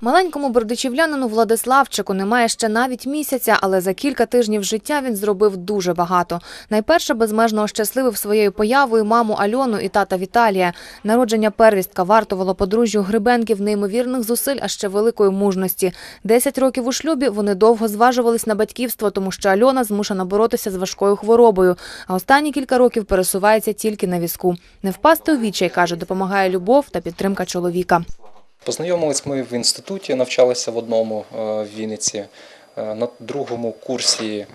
Маленькому бердичівлянину Владиславчику немає ще навіть місяця, але за кілька тижнів життя він зробив дуже багато. Найперше безмежно щасливив своєю появою маму Альону і тата Віталія. Народження первістка вартувало подружжю Грибенків неймовірних зусиль, а ще великої мужності. Десять років у шлюбі вони довго зважувались на батьківство, тому що Альона змушена боротися з важкою хворобою. А останні кілька років пересувається тільки на візку. Не впасти у відчай, каже, допомагає любов та підтримка чоловіка. Познайомились ми в інституті, навчалися в одному е, в Вінниці. Е, На другому курсі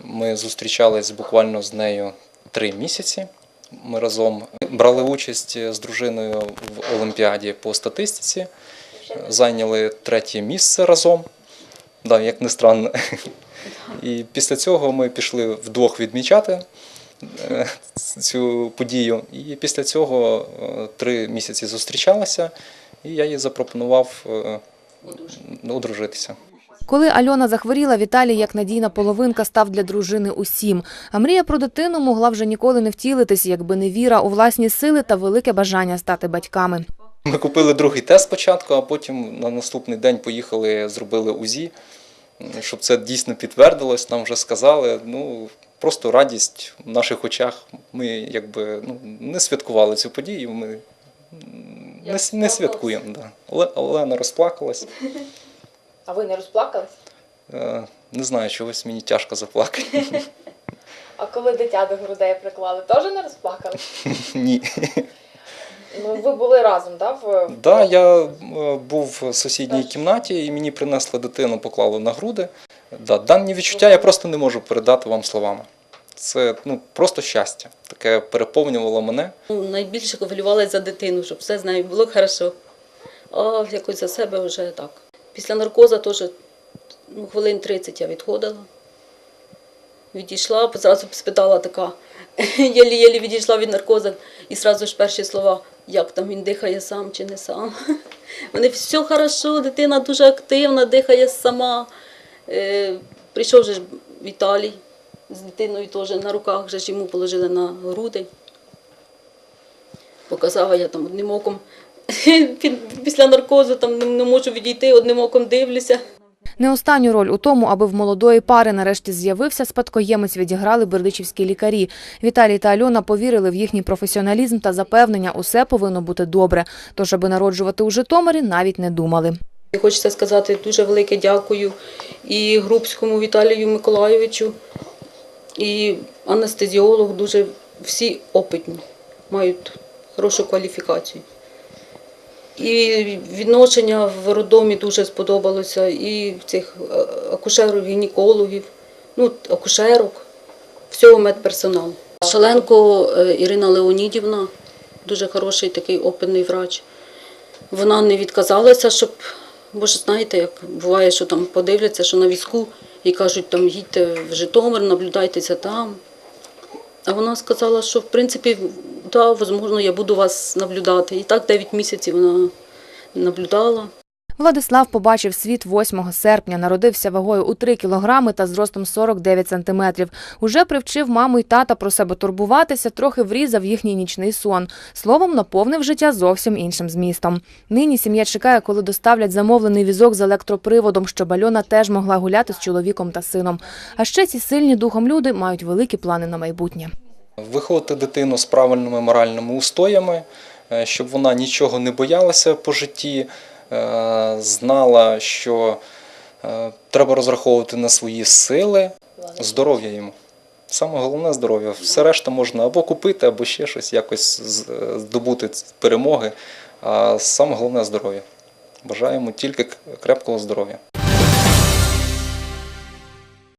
ми зустрічались буквально з нею три місяці. Ми разом брали участь з дружиною в Олімпіаді по статистиці, зайняли третє місце разом. Да, як не странно. І після цього ми пішли вдвох відмічати е, цю подію. І після цього е, три місяці зустрічалися, і я їй запропонував е, одружитися. Коли Альона захворіла, Віталій, як надійна половинка, став для дружини усім. А мрія про дитину могла вже ніколи не втілитись, якби не віра у власні сили та велике бажання стати батьками. Ми купили другий тест спочатку, а потім на наступний день поїхали, зробили УЗІ, щоб це дійсно підтвердилось. Нам вже сказали. Ну просто радість в наших очах. Ми якби ну не святкували цю подію. Ми не, не святкуємо. Да. Олена розплакалась. А ви не розплакались? Е, Не знаю, чогось мені тяжко заплакати. А коли дитя до грудей приклали, теж не розплакались? Ні. Ну ви були разом, так? В... Да, я е, був в сусідній кімнаті і мені принесли дитину, поклали на груди. Да, дані відчуття я просто не можу передати вам словами. Це ну, просто щастя. Таке переповнювало мене. Ну, Найбільше хвилювалася за дитину, щоб все з нею було хорошо. А якось за себе вже так. Після наркоза теж ну, хвилин 30 я відходила. Відійшла, зразу спитала така, єлі-єлі відійшла від наркоза, і зразу ж перші слова, як там він дихає сам чи не сам. Вони все хорошо, дитина дуже активна, дихає сама. Е, прийшов же ж Віталій з дитиною теж на руках, вже ж йому положили на груди. Показала я там одним оком. Після наркозу там не можу відійти, одним оком дивлюся. Не останню роль у тому, аби в молодої пари нарешті з'явився спадкоємець, відіграли бердичівські лікарі. Віталій та Альона повірили в їхній професіоналізм та запевнення, усе повинно бути добре. Тож, аби народжувати у Житомирі, навіть не думали. Хочеться сказати дуже велике дякую і Грубському Віталію Миколайовичу, і анестезіологу, дуже всі опитні, мають хорошу кваліфікацію. І відношення в роддомі дуже сподобалося, і цих е, акушерів, гінекологів, ну, акушерок, всього медперсоналу. Шаленко е, Ірина Леонідівна, дуже хороший такий опитний врач. Вона не відказалася, щоб, бо ж знаєте, як буває, що там подивляться, що на візку і кажуть, там їдьте в Житомир, наблюдайтеся там. А вона сказала, що в принципі, да, можливо, я буду вас наблюдати. І так 9 місяців вона наблюдала. Владислав побачив світ 8 серпня, народився вагою у 3 кілограми та зростом 49 сантиметрів. Уже привчив маму й тата про себе турбуватися, трохи врізав їхній нічний сон. Словом, наповнив життя зовсім іншим змістом. Нині сім'я чекає, коли доставлять замовлений візок з електроприводом, щоб Альона теж могла гуляти з чоловіком та сином. А ще ці сильні духом люди мають великі плани на майбутнє. Виховати дитину з правильними моральними устоями, е, щоб вона нічого не боялася по житті, знала, що е, треба розраховувати на свої сили, здоров'я йому. Саме головне здоров'я. Все решта можна або купити, або ще щось якось е, здобути перемоги. А саме головне здоров'я. Бажаємо тільки крепкого здоров'я.